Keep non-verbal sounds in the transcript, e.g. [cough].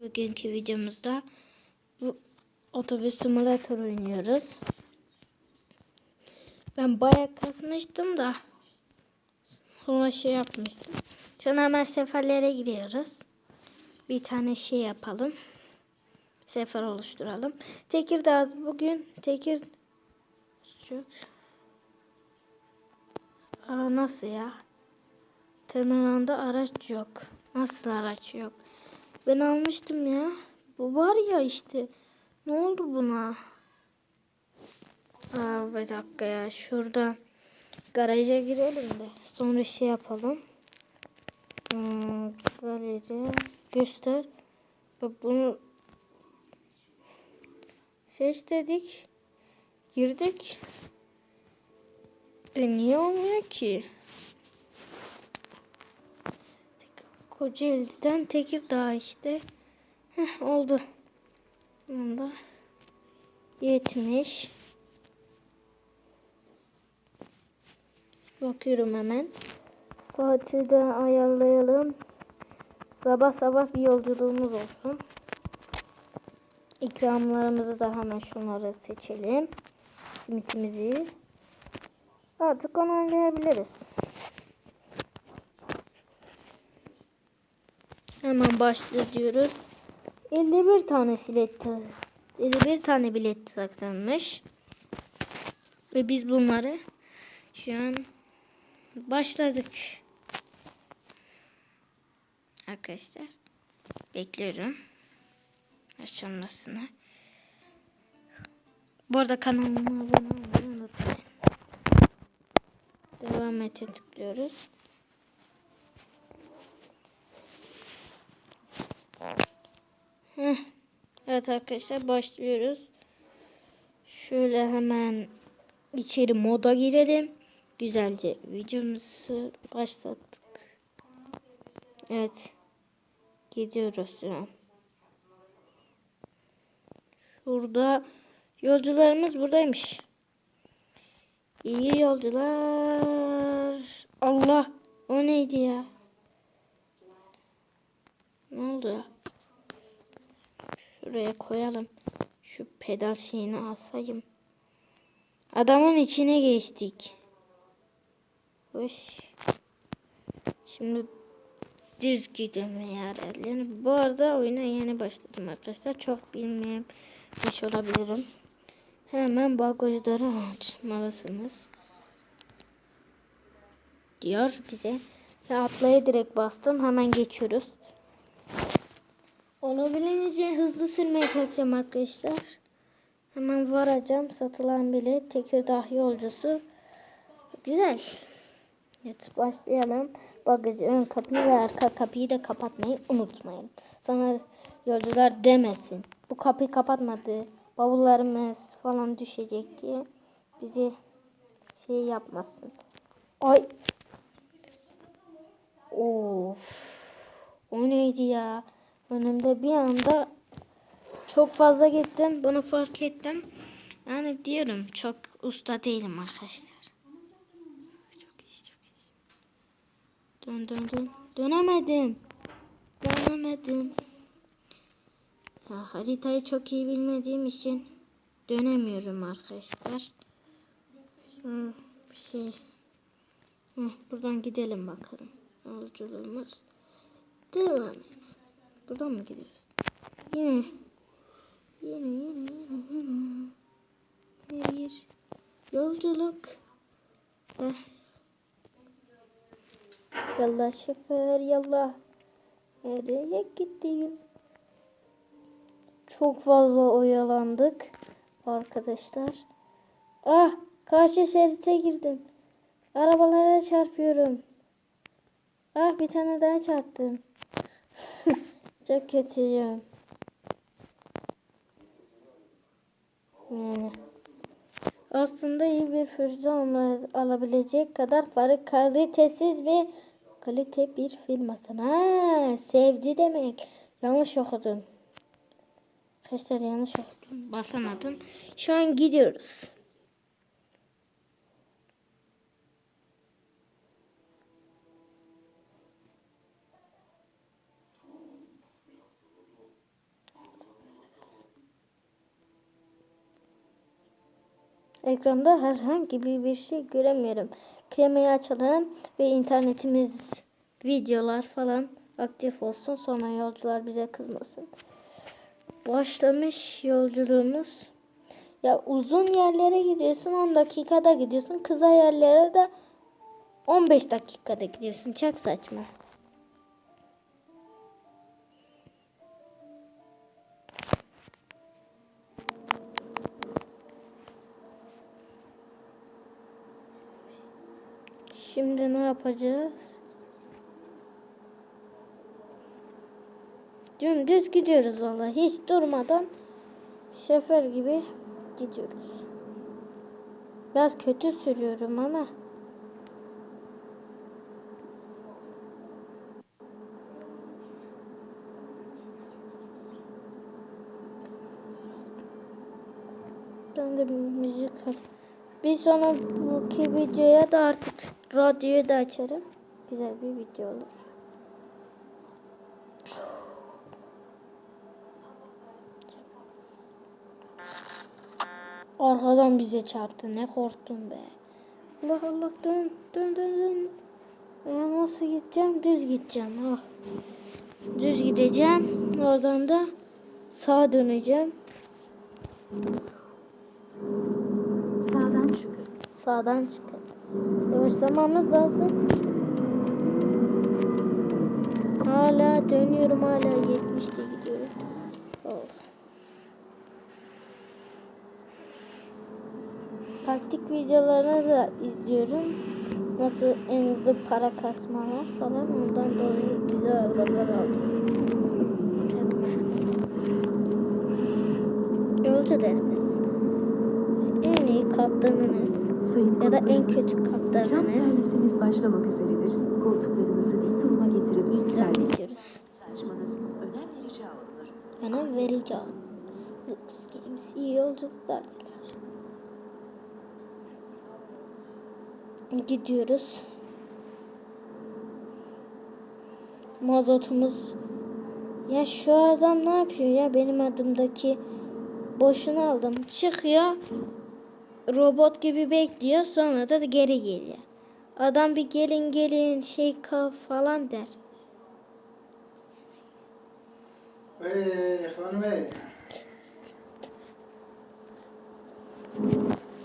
Bugünkü videomuzda bu otobüs simülatör oynuyoruz. Ben bayağı kasmıştım da sonra şey yapmıştım. Şu an hemen seferlere giriyoruz. Bir tane şey yapalım. Sefer oluşturalım. Tekirdağ bugün Tekir Şu- Aa, nasıl ya? Terminalda araç yok. Nasıl araç yok? Ben almıştım ya. Bu var ya işte. Ne oldu buna? Aa, bir dakika ya. Şurada garaja girelim de. Sonra şey yapalım. Hmm, galeri. Göster. Bak bunu seç dedik. Girdik. E niye olmuyor ki? Kocaeli'den Tekirdağ işte. Heh, oldu. Bunda 70. Bakıyorum hemen. Saati de ayarlayalım. Sabah sabah bir yolculuğumuz olsun. İkramlarımızı da hemen şunları seçelim. Simitimizi. Artık onaylayabiliriz. Hemen başla diyoruz. 51 tane bilet 51 tane bilet takılmış. Ve biz bunları şu an başladık. Arkadaşlar bekliyorum açılmasını. Bu arada kanalıma abone olmayı unutmayın. Devam ete tıklıyoruz. Heh. Evet arkadaşlar başlıyoruz. Şöyle hemen içeri moda girelim. Güzelce videomuzu başlattık. Evet. Gidiyoruz şu an. Şurada yolcularımız buradaymış. İyi yolcular. Allah o neydi ya? Ne oldu? Şuraya koyalım. Şu pedal şeyini alsayım. Adamın içine geçtik. Hoş. Şimdi düz gidiyorum herhalde. Bu arada oyuna yeni başladım arkadaşlar. Çok bilmemiş olabilirim. Hemen bagajları açmalısınız. Diyor bize. Ve atlaya direkt bastım. Hemen geçiyoruz. Olabildiğince hızlı sürmeye çalışacağım arkadaşlar. Hemen varacağım. Satılan bilet Tekirdağ yolcusu. Güzel. Evet başlayalım. Bagajı ön kapıyı ve arka kapıyı da kapatmayı unutmayın. Sonra yolcular demesin. Bu kapıyı kapatmadı. Bavullarımız falan düşecek diye bizi şey yapmasın. Ay. Of. O neydi ya? Önümde bir anda çok fazla gittim. Bunu fark ettim. Yani diyorum çok usta değilim arkadaşlar. Çok iyi çok iyi. Dön dön dön. Dönemedim. Dönemedim. Ya haritayı çok iyi bilmediğim için dönemiyorum arkadaşlar. Şu bir şey. Heh, buradan gidelim bakalım. Yolculuğumuz devam etsin. Buradan mı gidiyoruz? Yine. Yine yine yine yine. Bir yolculuk. Heh. Yallah şoför yallah. Nereye gideyim? Çok fazla oyalandık arkadaşlar. Ah karşı şerite girdim. Arabalara çarpıyorum. Ah bir tane daha çarptım. [laughs] Çok kötüyüm. Yani. Aslında iyi bir füze alabilecek kadar fark kalitesiz bir kalite bir firmasın. Ha, sevdi demek. Yanlış okudum. Arkadaşlar yanlış okudum. Basamadım. Şu an gidiyoruz. Ekranda herhangi bir bir şey göremiyorum. Klimayı açalım ve internetimiz, videolar falan aktif olsun. Sonra yolcular bize kızmasın. Başlamış yolculuğumuz. Ya uzun yerlere gidiyorsun 10 dakikada gidiyorsun. Kısa yerlere de 15 dakikada gidiyorsun. Çok saçma. Şimdi ne yapacağız? Dümdüz gidiyoruz vallahi hiç durmadan şoför gibi gidiyoruz. Biraz kötü sürüyorum ama ben de müzik Bir sonraki videoya da artık radyoyu da açarım. Güzel bir video olur. Arkadan bize çarptı. Ne korktum be. Allah Allah dön dön dön dön. Ben nasıl gideceğim? Düz gideceğim. Ah. Düz gideceğim. Oradan da sağa döneceğim. Sağdan çıkın. Sağdan çıkın. Yavaşlamamız lazım. Hala dönüyorum. Hala 70'te gidiyorum. Oldu. Taktik videolarını da izliyorum. Nasıl en hızlı para kasmalar falan. Ondan dolayı güzel arabalar aldım. Yolcu derimiz. En iyi kaptanınız. Sayın Ya da en kötü kaptanınız. servisimiz başlamak üzeredir. Koltuklarınızı dik duruma getirip İkram servis ediyoruz. açmanız önem rica olunur. Bana vereceğim. Zooks Games iyi yolculuklar diler. Gidiyoruz. Mazotumuz ya şu adam ne yapıyor ya benim adımdaki boşuna aldım. Çıkıyor robot gibi bekliyor sonra da geri geliyor. Adam bir gelin gelin şey kal falan der. Hey, hanım bey.